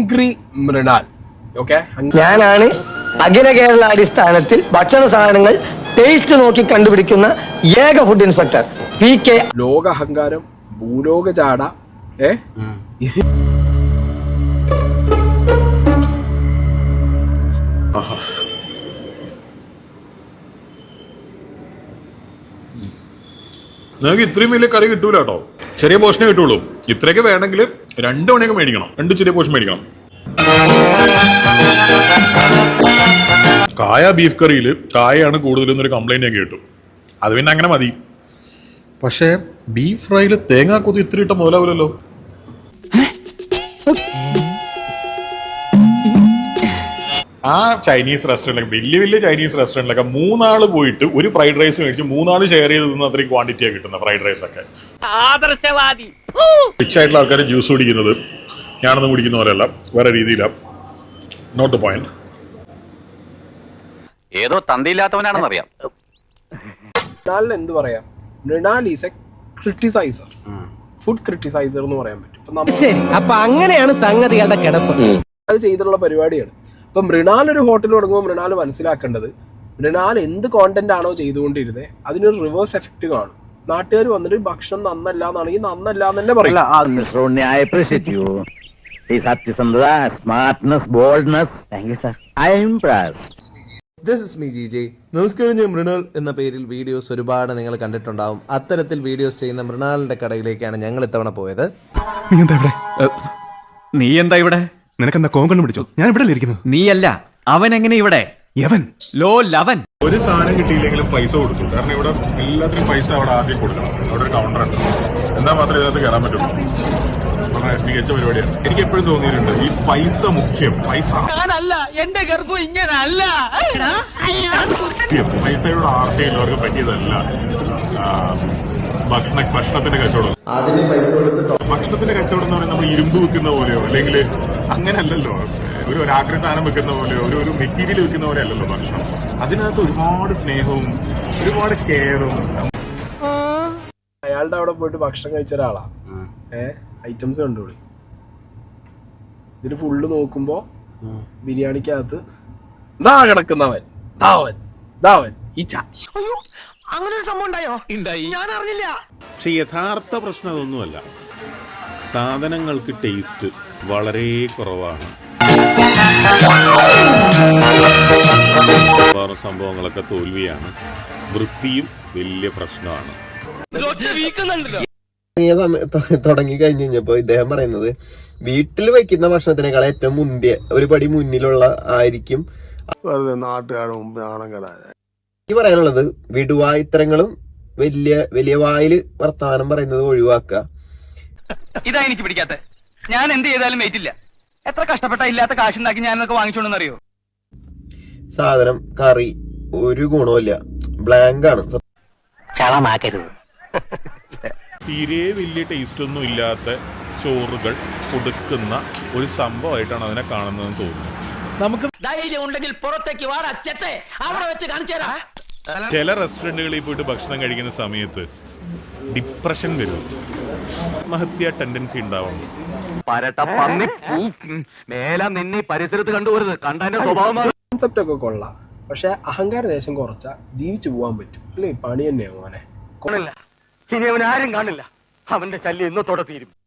Hungry Mrunal. Okay ഞാനാണ് അഖില കേരള അടിസ്ഥാനത്തിൽ ഭക്ഷണ സാധനങ്ങൾ ടേസ്റ്റ് നോക്കി കണ്ടുപിടിക്കുന്ന ഏക ഫുഡ് ഇൻസ്പെക്ടർ പി കെ ലോക അഹങ്കാരം ഭൂലോക ചാട ഏ? നിങ്ങൾക്ക് ഇത്രയും വലിയ കറി കിട്ടൂല കേട്ടോ. ചെറിയ പോഷണേ കിട്ടുള്ളൂ. ഇത്രയൊക്കെ വേണമെങ്കിൽ രണ്ട് മണിയൊക്കെ മേടിക്കണം. രണ്ട് ചെറിയ പോഷൻ മേടിക്കണം. കായ ബീഫ് കറിയിൽ കായയാണ് കൂടുതലെന്നൊരു കംപ്ലൈന്റ് ഞാൻ കേട്ടു. അത് പിന്നെ അങ്ങനെ മതി. പക്ഷേ ബീഫ് ഫ്രൈയിൽ തേങ്ങാക്കൊതി ഇത്ര ഇട്ട മുതലാവില്ലല്ലോ. ആ ചൈനീസ് റെസ്റ്റോറന്റിലൊക്കെ വലിയ വലിയ ചൈനീസ് റെസ്റ്റോറന്റിലൊക്കെ മൂന്നാൾ പോയിട്ട് ഒരു ഫ്രൈഡ് റൈസ് മേടിച്ച് മൂന്നാൾ ഷെയർ ചെയ്ത് തിന്ന അത്രയും ക്വാണ്ടിറ്റിയാണ് കിട്ടുന്നത് ഫ്രൈഡ് റൈസ് ഒക്കെ. ആദർശവാദി. റിച്ച് ആയിട്ടുള്ള ആൾക്കാർ ജ്യൂസ് കുടിക്കുന്നത് ഞാനൊന്നും കുടിക്കുന്ന പോലെയല്ല വേറെ രീതിയിലാണ് നോട്ട് പോയിന്റ് ഏതോ തന്തിയില്ലാത്തവനാണെന്നറിയാം. മൃണാലിന് എന്ത് പറയാം? Mrinal is a criticiser food criticiser എന്ന് പറയാൻ പറ്റും. നമ്മൾ ശരി അപ്പൊ അങ്ങനെയാണ് സംഗതികളുടെ കിടപ്പ്. അത് ചെയ്തിട്ടുള്ള പരിപാടിയാണ്. ഇപ്പൊ മൃണാൽ ഒരു ഹോട്ടൽ തുടങ്ങുമ്പോൾ മൃണാൽ മനസ്സിലാക്കേണ്ടത് മൃണാൽ എന്ത് കോണ്ടന്റ് ആണോ ചെയ്തുകൊണ്ടിരുന്നത് അതിനൊരു റിവേഴ്സ് എഫക്റ്റ് കാണും നാട്ടുകാർ വന്നിട്ട് ഭക്ഷണം നന്നല്ല എന്നാണെങ്കിൽ നന്നല്ല എന്ന് തന്നെ പറയും Mr. Rodney, I appreciate you. The Satyasandra, smartness, boldness. Thank you, sir. I am impressed. This is me G J നമസ്കാരം ഞാൻ മൃണാൾ എന്ന പേരിൽ വീഡിയോസ് ഒരുപാട് നിങ്ങൾ കണ്ടിട്ടുണ്ടാവും അത്തരത്തിൽ വീഡിയോസ് ചെയ്യുന്ന മൃണാളിന്റെ കടയിലേക്കാണ് ഞങ്ങൾ ഇത്തവണ പോയത് നീ എന്താ ഇവിടെ നീ എന്താ ഇവിടെ നിനക്കെന്താ കോങ്കണ്ണം പിടിച്ചോ? ഞാൻ ഇവിടെ ഇരിക്കുന്നത്. നീയല്ല അവൻ എങ്ങനെ ഇവിടെ? യവൻ. ലോ ലവൻ. ഒരു സാധനം കിട്ടിയില്ലെങ്കിലും പൈസ കൊടുത്തു. കാരണം ഇവിടെ എല്ലാത്തിനും പൈസ അവിടെ ആദ്യം കൊടുക്കണം. അവിടെ ഒരു കൗണ്ടർ ഉണ്ട്. എന്നാൽ മാത്രമേ ഇതിനകത്ത് കയറാൻ പറ്റുള്ളൂ? വളരെ മികച്ച പരിപാടിയാണ്. എനിക്ക് എപ്പോഴും തോന്നിയിട്ടുണ്ട് ഈ പൈസ മുഖ്യം. പൈസ. ഞാനല്ല എന്റെ ഗർഭം ഇങ്ങനെ അല്ല. പൈസയുടെ ആർത്തിയുള്ളവർക്ക് പറ്റിയതല്ല. ആ, ഭക്ഷണ ഭക്ഷണത്തിന്റെ കച്ചവടം. അതിന് പൈസ കൊടുത്തിട്ടോ? ഭക്ഷണത്തിന്റെ കച്ചവടം എന്ന് പറയുന്നത് നമ്മൾ ഇരുമ്പ് വെക്കുന്ന പോലെയോ അല്ലെങ്കിൽ അങ്ങനെയല്ലല്ലോ. ഒരു ഒരു ആക്രി സാധനം വെക്കുന്ന പോലെയോ ഒരു ഒരു മെറ്റീരിയൽ വെക്കുന്ന പോലെ അല്ലല്ലോ ഭക്ഷണം. അതിനകത്ത് ഒരുപാട് സ്നേഹവും ഒരുപാട് കെയറും അയാളുടെ അവിടെ പോയിട്ട് ഭക്ഷണം കഴിച്ച ഒരാളാ. ഏ ഐറ്റംസ് കണ്ടുപിടി ഇതിന് ഫുള്ള് നോക്കുമ്പോ ബിരിയാണിക്കകത്ത്. ദാ കിടക്കുന്നവൻ. ദാവൻ. ദാവൻ. ഈ ചാച്ചി അങ്ങനെ ഒരു സംഭവം ഉണ്ടായോ? ഉണ്ടായി. ഞാൻ അറിഞ്ഞില്ല പക്ഷെ യഥാർത്ഥ പ്രശ്നം അതൊന്നുമല്ല സാധനങ്ങൾക്ക് ടേസ്റ്റ് വളരെ കുറവാണ്. വേറെ സംഭവങ്ങളൊക്കെ തോൽവിയാണ്. വൃത്തിയും വലിയ പ്രശ്നമാണ്. തുടങ്ങിയ സമയത്ത് തുടങ്ങി കഴിഞ്ഞു കഴിഞ്ഞപ്പോൾ ഇദ്ദേഹം പറയുന്നത് വീട്ടിൽ വെക്കുന്ന ഭക്ഷണത്തിനേക്കാൾ ഏറ്റവും മുന്തിയ ഒരു പടി മുന്നിലുള്ള ആയിരിക്കും. വെറുതെ നാട്ടുകാരുടെ മുമ്പ് നാണം കെടാൻ എനിക്ക് പറയാനുള്ളത് വിടുവായിത്തരങ്ങളും വലിയ വലിയ വായിൽ വർത്തമാനം പറയുന്നത് ഒഴിവാക്കുക. ഇതാ എനിക്ക് പിടിക്കാത്ത. ഞാൻ എന്ത് ചെയ്താലും വെയിറ്റില്ല എത്ര കഷ്ടപ്പെട്ട ഇല്ലാത്ത കാശുണ്ടാക്കി ഞാൻ എന്നൊക്കെ വാങ്ങിച്ചോണ്ടെന്നറിയോ സാധനം കറി ഒരു ഗുണമില്ല ബ്ലാങ്ക് ആണ്. ചളമാക്കരുത്. തീരെ വലിയ ടേസ്റ്റൊന്നും ഇല്ലാത്ത ചോറുകൾ കൊടുക്കുന്ന ഒരു സംഭവമായിട്ടാണ് അതിനെ കാണുന്നതെന്ന് തോന്നുന്നു. നമുക്ക് ധൈര്യം ഉണ്ടെങ്കിൽ പുറത്തേക്ക് വാട അച്ചത്തെ. അവിടെ വെച്ച് കാണിച്ചു ചില റെസ്റ്റോറന്റുകളിൽ പോയിട്ട് ഭക്ഷണം കഴിക്കുന്ന സമയത്ത് ഡിപ്രഷൻ വരും. ആത്മഹത്യ ടെൻഡൻസി ഉണ്ടാവും. പരട്ട പന്നി മേല നിന്നെ ഈ പരിസരത്ത് കണ്ടുപോരുത്. കണ്ടതിന്റെ സ്വഭാവം. കോൺസെപ്റ്റ് ഒക്കെ കൊള്ളാം. പക്ഷെ അഹങ്കാര ദേശം കുറച്ചാ ജീവിച്ചു പോകാൻ പറ്റും. അല്ലേ പണി തന്നെയാ മോനെ. ഇനി അവൻ ആരും കാണില്ല. അവന്റെ ശല്യം ഇന്നത്തോടെ തീരും.